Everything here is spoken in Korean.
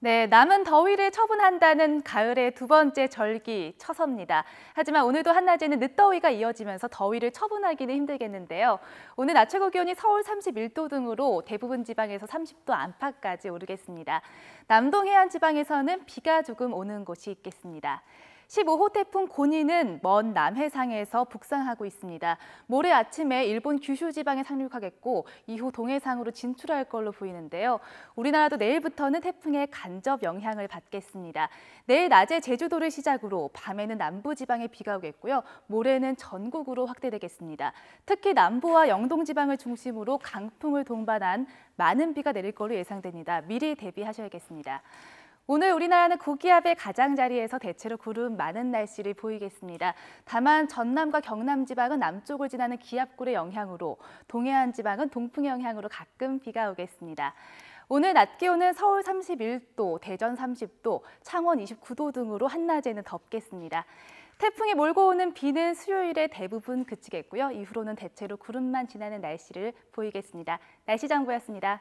네, 남은 더위를 처분한다는 가을의 두 번째 절기 처서입니다. 하지만 오늘도 한낮에는 늦더위가 이어지면서 더위를 처분하기는 힘들겠는데요. 오늘 낮 최고 기온이 서울 31도 등으로 대부분 지방에서 30도 안팎까지 오르겠습니다. 남동 해안 지방에서는 비가 조금 오는 곳이 있겠습니다. 15호 태풍 고니는 먼 남해상에서 북상하고 있습니다. 모레 아침에 일본 규슈 지방에 상륙하겠고 이후 동해상으로 진출할 걸로 보이는데요. 우리나라도 내일부터는 태풍의 간접 영향을 받겠습니다. 내일 낮에 제주도를 시작으로 밤에는 남부 지방에 비가 오겠고요. 모레는 전국으로 확대되겠습니다. 특히 남부와 영동 지방을 중심으로 강풍을 동반한 많은 비가 내릴 걸로 예상됩니다. 미리 대비하셔야겠습니다. 오늘 우리나라는 고기압의 가장자리에서 대체로 구름 많은 날씨를 보이겠습니다. 다만 전남과 경남 지방은 남쪽을 지나는 기압골의 영향으로 동해안 지방은 동풍의 영향으로 가끔 비가 오겠습니다. 오늘 낮 기온은 서울 31도, 대전 30도, 창원 29도 등으로 한낮에는 덥겠습니다. 태풍이 몰고 오는 비는 수요일에 대부분 그치겠고요. 이후로는 대체로 구름만 지나는 날씨를 보이겠습니다. 날씨 정보였습니다.